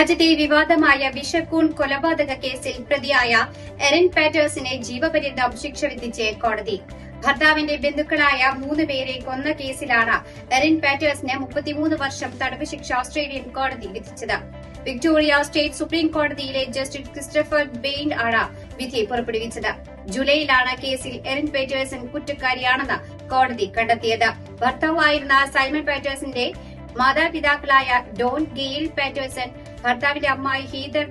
രാജ്യത്തെ വിവാദമായ വിഷക്കൂൺ കൊലപാതക കേസിൽ പ്രതിയായ എറിൻ പാറ്റേഴ്സിനെ ജീവപര്യന്തം ശിക്ഷ വിധിച്ച് കോടതി. ഭർത്താവിന്റെ ബന്ധുക്കളായ മൂന്ന് പേരെ കൊന്ന കേസിലാണ് എറിൻ പാറ്റേഴ്സിന് മുപ്പത്തിമൂന്ന് വർഷം തടവ് ശിക്ഷ ഓസ്ട്രേലിയൻ കോടതി വിധിച്ചത്. വിക്ടോറിയ സ്റ്റേറ്റ് സുപ്രീം കോടതിയിലെ ജസ്റ്റിസ് ക്രിസ്റ്റഫർ ബെയിൻ ആണ് വിധി പുറപ്പെടുവിച്ചത്. ജൂലൈയിലാണ് കേസിൽ എറിൻ പാറ്റേഴ്സൺ കുറ്റക്കാരിയാണെന്ന് കോടതി കണ്ടെത്തിയത്. ഭർത്താവായിരുന്ന സൈമൺ പാറ്റേഴ്സിന്റെ മാതാപിതാക്കളായ ഡോൺ ഗെയിൽ പാറ്റേഴ്സൺ ഭർത്താവിന്റെ അമ്മായി ഹീദർ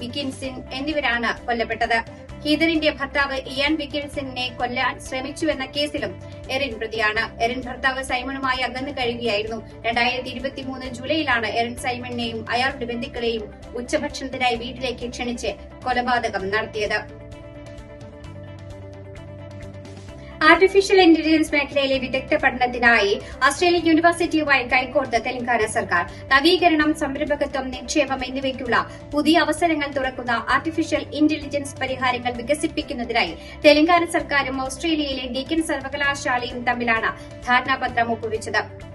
വിക്കിൻസിൻ എന്നിവരാണ് കൊല്ലപ്പെട്ടത്. ഹീദറിന്റെ ഭർത്താവ് ഇയാൻ വിക്കിൻസിനെ കൊല്ലാൻ ശ്രമിച്ചുവെന്ന കേസിലും എറിൻ പ്രതിയാണ്. എറിൻ ഭർത്താവ് സൈമണുമായി അകന്നു കഴിയുകയായിരുന്നു. രണ്ടായിരത്തി ഇരുപത്തിമൂന്ന് ജൂലൈയിലാണ് എറിൻ സൈമണിനെയും അയാളുടെ ബന്ധുക്കളെയും ഉച്ചഭക്ഷണത്തിനായി വീട്ടിലേക്ക് ക്ഷണിച്ച് കൊലപാതകം നടത്തിയത്. ആർട്ടിഫിഷ്യൽ ഇന്റലിജൻസ് മേഖലയിലെ വിദഗ്ധ പഠനത്തിനായി ഓസ്ട്രേലിയൻ യൂണിവേഴ്സിറ്റിയുമായി കൈകോർത്ത് തെലങ്കാന സർക്കാർ. നവീകരണം സംരംഭകത്വം നിക്ഷേപം എന്നിവയ്ക്കുള്ള പുതിയ അവസരങ്ങൾ തുറക്കുന്ന ആർട്ടിഫിഷ്യൽ ഇന്റലിജൻസ് പരിഹാരങ്ങൾ വികസിപ്പിക്കുന്നതിനായി തെലങ്കാന സർക്കാരും ഓസ്ട്രേലിയയിലെ ഡീക്കൻ സർവകലാശാലയും തമ്മിലാണ് ധാരണാപത്രം ഒപ്പുവെച്ചത്.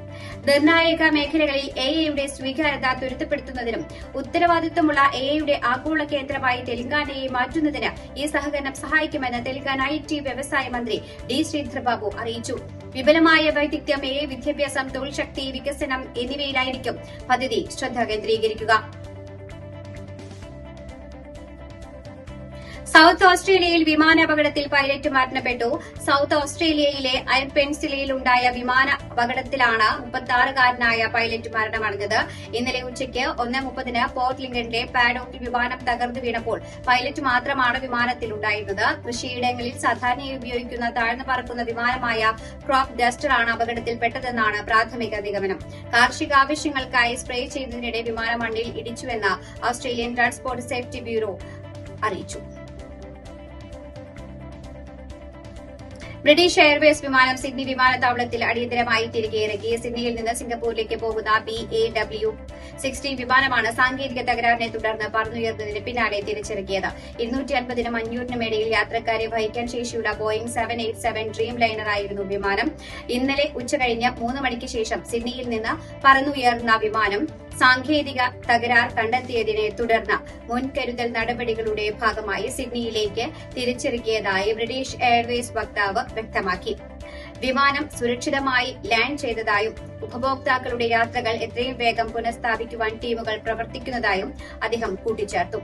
നിർണായക മേഖലകളിൽ എ ഐയുടെ സ്വീകാര്യത ത്വരിതപ്പെടുത്തുന്നതിനും ഉത്തരവാദിത്വമുള്ള എ ഐയുടെ ആഗോള കേന്ദ്രമായി തെലങ്കാനയെ മാറ്റുന്നതിന് ഈ സഹകരണം സഹായിക്കുമെന്ന് തെലങ്കാന ഐ ടി വ്യവസായ മന്ത്രി ഡി ശ്രീധർബാബു അറിയിച്ചു. വിപുലമായ വൈദഗ്ധ്യം എ വിദ്യാഭ്യാസം തൊഴിൽ ശക്തി വികസനം എന്നിവയിലായിരിക്കും പദ്ധതി ശ്രദ്ധ കേന്ദ്രീകരിക്കുക. സൌത്ത് ഓസ്ട്രേലിയയിൽ വിമാനാപകടത്തിൽ പൈലറ്റ് മരണപ്പെട്ടു. സൌത്ത് ഓസ്ട്രേലിയയിലെ അയർ ഉണ്ടായ വിമാന അപകടത്തിലാണ് മുപ്പത്തിയാറുകാരനായ പൈലറ്റ് മരണമടഞ്ഞത്. ഇന്നലെ ഉച്ചയ്ക്ക് ഒന്ന് മുപ്പതിന് പോർട്ട് ലിങ്കന്റെ പാഡോക്കിൽ വിമാനം തകർന്നു വീണപ്പോൾ പൈലറ്റ് മാത്രമാണ് വിമാനത്തിലുണ്ടായിരുന്നത്. കൃഷിയിടങ്ങളിൽ സാധാരണയായി ഉപയോഗിക്കുന്ന താഴ്ന്നു പറക്കുന്ന വിമാനമായ ക്രോപ്പ് ഡസ്റ്ററാണ് അപകടത്തിൽപ്പെട്ടതെന്നാണ് പ്രാഥമിക നിഗമനം. കാർഷിക ആവശ്യങ്ങൾക്കായി സ്പ്രേ ചെയ്തതിനിടെ വിമാനം മണ്ണിൽ ഇടിച്ചുവെന്ന് ഓസ്ട്രേലിയൻ ട്രാൻസ്പോർട്ട് സേഫ്റ്റി ബ്യൂറോ അറിയിച്ചു. ബ്രിട്ടീഷ് എയർവേസ് വിമാനം സിഡ്നി വിമാനത്താവളത്തിൽ അടിയന്തരമായി തിരികെ ഇറക്കി. സിഡ്നിയിൽ നിന്ന് സിംഗപ്പൂരിലേക്ക് പോകുന്ന ബി എ ഡബ്ല്യു സിക്സ്റ്റീൻ വിമാനമാണ് സാങ്കേതിക തകരാറിനെ തുടർന്ന് പറന്നുയർന്നതിന് പിന്നാലെ തിരിച്ചിറക്കിയത്. ഇരുന്നൂറ്റി അൻപതിനും അഞ്ഞൂറിനും ഇടയിൽ യാത്രക്കാരെ വഹിക്കാൻ ശേഷിയുള്ള ബോയിംഗ് സെവൻ എയ്റ്റ് സെവൻ ഡ്രീം ലൈനറായിരുന്നു വിമാനം. ഇന്നലെ ഉച്ചകഴിഞ്ഞ് മൂന്ന് മണിക്ക് ശേഷം സിഡ്നിയിൽ നിന്ന് പറന്നുയർന്ന വിമാനം സാങ്കേതിക തകരാർ കണ്ടെത്തിയതിനെ തുടർന്ന് മുൻകരുതൽ നടപടികളുടെ ഭാഗമായി സിഡ്നിയിലേക്ക് തിരിച്ചിറക്കിയതായി ബ്രിട്ടീഷ് എയർവേസ് വക്താവ് വ്യക്തമാക്കി. വിമാനം സുരക്ഷിതമായി ലാൻഡ് ചെയ്തതായും ഉപഭോക്താക്കളുടെ യാത്രകൾ എത്രയും വേഗം പുനഃസ്ഥാപിക്കുവാൻ ടീമുകൾ പ്രവർത്തിക്കുന്നതായും അദ്ദേഹം കൂട്ടിച്ചേർത്തു.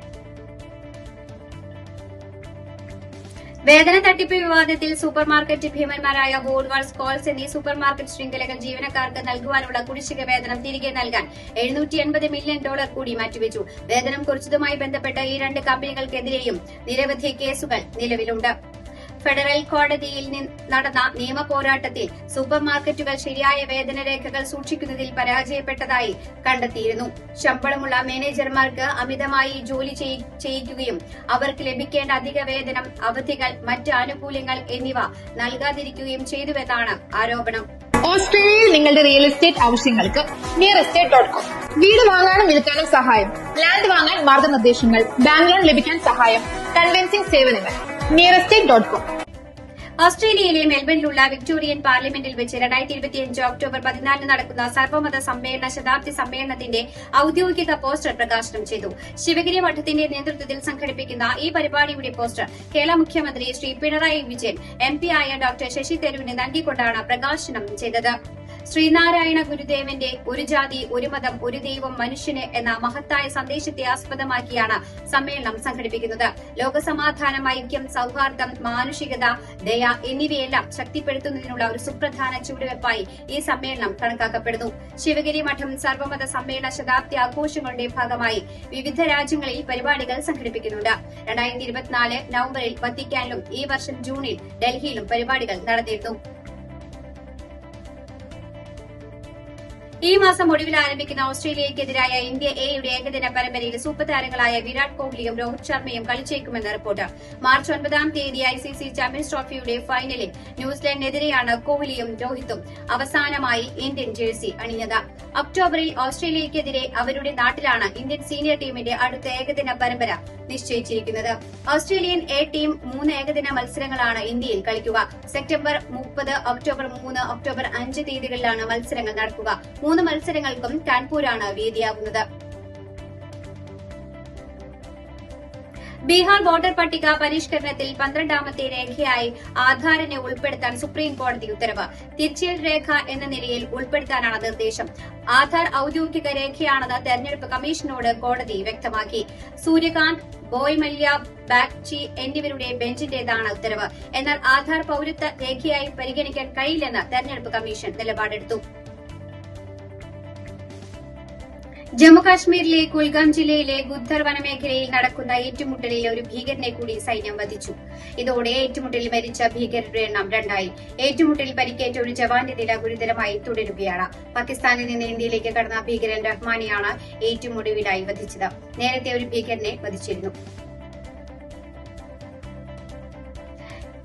വേതന തട്ടിപ്പ് വിവാദത്തിൽ സൂപ്പർമാർക്കറ്റ് ഭീമന്മാരായ ഹോൾവാൾസ് കോൾസ് എന്നീ സൂപ്പർമാർക്കറ്റ് ശൃംഖലകൾ ജീവനക്കാർക്ക് നൽകുവാനുള്ള കുടിശ്ശിക വേതനം തിരികെ നൽകാൻ എഴുന്നൂറ്റി എൺപത് മില്യൺ ഡോളർ കൂടി മാറ്റിവെച്ചു. വേതനം കുറച്ചതുമായി ബന്ധപ്പെട്ട ഈ രണ്ട് കമ്പനികൾക്കെതിരെയും നിരവധി കേസുകൾ നിലവിലുണ്ട്. ഫെഡറൽ കോടതിയിൽ നടന്ന നിയമ പോരാട്ടത്തിൽ സൂപ്പർമാർക്കറ്റുകൾ ശരിയായ വേതന രേഖകൾ സൂക്ഷിക്കുന്നതിൽ പരാജയപ്പെട്ടതായി കണ്ടെത്തിയിരുന്നു. ശമ്പളമുള്ള മാനേജർമാർക്ക് അമിതമായി ജോലി ചെയ്- ചെയ്യിക്കുകയും അവർക്ക് ലഭിക്കേണ്ട അധിക വേതനം അവധികൾ മറ്റ് ആനുകൂല്യങ്ങൾ എന്നിവ നൽകാതിരിക്കുകയും ചെയ്തുവെന്നാണ് ആരോപണം. ഓസ്ട്രേലിയയിൽ നിങ്ങളുടെ റിയൽ എസ്റ്റേറ്റ് ആവശ്യങ്ങൾക്ക് നിയർ എസ്റ്റേറ്റ് ഡോട്ട് കോം വീട് വാങ്ങാനും വിൽക്കാനും സഹായം. ലാൻഡ് വാങ്ങാൻ മാർഗനിർദ്ദേശങ്ങൾ. ബാങ്ക് ലോൺ ലഭിക്കാൻ സഹായം. കൺവെൻസിംഗ് സേവനങ്ങൾ. ഓസ്ട്രേലിയയിലെ മെൽബണിലുള്ള വിക്ടോറിയൻ പാർലമെന്റിൽ വെച്ച് രണ്ടായിരത്തി ഇരുപത്തിയഞ്ച് ഒക്ടോബർ പതിനാലിന് നടക്കുന്ന സർവമത സമ്മേളന ശതാബ്ദി സമ്മേളനത്തിന്റെ ഔദ്യോഗിക പോസ്റ്റർ പ്രകാശനം ചെയ്തു. ശിവഗിരി മഠത്തിന്റെ നേതൃത്വത്തിൽ സംഘടിപ്പിക്കുന്ന ഈ പരിപാടിയുടെ പോസ്റ്റർ കേരള മുഖ്യമന്ത്രി ശ്രീ പിണറായി വിജയൻ എം ആയ ഡോക്ടർ ശശി തരൂരിന് നൽകിക്കൊണ്ടാണ് പ്രകാശനം ചെയ്തത്. ശ്രീനാരായണ ഗുരുദേവന്റെ ഒരു ജാതി ഒരു മതം ഒരു ദൈവം മനുഷ്യന് എന്ന മഹത്തായ സന്ദേശത്തെ ആസ്പദമാക്കിയാണ് സമ്മേളനം സംഘടിപ്പിക്കുന്നത്. ലോകസമാധാനം ഐക്യം സൌഹാർദ്ദം മാനുഷികത ദയ എന്നിവയെല്ലാം ശക്തിപ്പെടുത്തുന്നതിനുള്ള ഒരു സുപ്രധാന ചുവടുവെപ്പായി ഈ സമ്മേളനം കണക്കാക്കപ്പെടുന്നു. ശിവഗിരി മഠം സർവമത സമ്മേളന ശതാബ്ദി ആഘോഷങ്ങളുടെ ഭാഗമായി വിവിധ രാജ്യങ്ങളിൽ പരിപാടികൾ സംഘടിപ്പിക്കുന്നുണ്ട്. രണ്ടായിരത്തി ഇരുപത്തിനാല് നവംബറിൽ വത്തിക്കാനിലും ഈ വർഷം ജൂണിൽ ഡൽഹിയിലും പരിപാടികൾ നടന്നിരുന്നു. ഈ മാസം ഒടുവിൽ ആരംഭിക്കുന്ന ഓസ്ട്രേലിയക്കെതിരായ ഇന്ത്യ എയുടെ ഏകദിന പരമ്പരയിൽ സൂപ്പർ താരങ്ങളായ വിരാട് കോഹ്ലിയും രോഹിത് ശർമ്മയും കളിച്ചേക്കുമെന്ന് റിപ്പോർട്ട്. മാർച്ച് ഒൻപതാം തീയതി ഐസിസി ചാമ്പ്യൻസ് ട്രോഫിയുടെ ഫൈനലിൽ ന്യൂസിലൻഡിനെതിരെയാണ് കോഹ്ലിയും രോഹിത്തും അവസാനമായി ഇന്ത്യൻ ജേഴ്സി അണിഞ്ഞത്. ഒക്ടോബറിൽ ഓസ്ട്രേലിയക്കെതിരെ അവരുടെ നാട്ടിലാണ് ഇന്ത്യൻ സീനിയർ ടീമിന്റെ അടുത്ത ഏകദിന പരമ്പര നിശ്ചയിച്ചിരിക്കുന്നത്. ഓസ്ട്രേലിയൻ എ ടീം മൂന്ന് ഏകദിന മത്സരങ്ങളാണ് ഇന്ത്യയിൽ കളിക്കുക. സെപ്റ്റംബർ മുപ്പത് ഒക്ടോബർ മൂന്ന് ഒക്ടോബർ അഞ്ച് തീയതികളിലാണ് മത്സരങ്ങൾ നടക്കുക. മൂന്ന് മത്സരങ്ങൾക്കും കാൺപൂരാണ് വേദിയാകുന്നത്. ബീഹാർ വോട്ടർ പട്ടിക പരിഷ്കരണത്തിൽ പന്ത്രണ്ടാമത്തെ രേഖയായി ആധാറിനെ ഉൾപ്പെടുത്താൻ സുപ്രീം കോടതി ഉത്തരവ്. തിരിച്ചൽ രേഖ എന്ന നിലയിൽ ഉൾപ്പെടുത്താനാണ് നിർദ്ദേശം. ആധാർ ഔദ്യോഗിക രേഖയാണെന്ന് തെരഞ്ഞെടുപ്പ് കമ്മീഷനോട് കോടതി വ്യക്തമാക്കി. സൂര്യകാന്ത് ബോയ് മല്യ ബാഗ്ചി എന്നിവരുടെ ബെഞ്ചിന്റേതാണ് ഉത്തരവ്. എന്നാൽ ആധാർ പൌരത്വ രേഖയായി പരിഗണിക്കാൻ കഴിയില്ലെന്ന് തെരഞ്ഞെടുപ്പ് കമ്മീഷൻ നിലപാടെടുത്തു. ജമ്മുകാശ്മീരിലെ കുൽഗാം ജില്ലയിലെ ഗുദ്ധർ വനമേഖലയിൽ നടക്കുന്ന ഏറ്റുമുട്ടലിൽ ഒരു ഭീകരനെ കൂടി സൈന്യം വധിച്ചു. ഇതോടെ ഏറ്റുമുട്ടലിൽ മരിച്ച ഭീകരരുടെ എണ്ണം രണ്ടായി. ഏറ്റുമുട്ടലിൽ പരിക്കേറ്റ ഒരു ജവാന്റെ നില ഗുരുതരമായി തുടരുകയാണ്. പാകിസ്ഥാനിൽ നിന്ന് ഇന്ത്യയിലേക്ക് കടന്ന ഭീകരൻ റഹ്മാനിയാണ് ഏറ്റുമുടിവിലായി വധിച്ചത്. നേരത്തെ ഒരു ഭീകരനെ വധിച്ചിരുന്നു.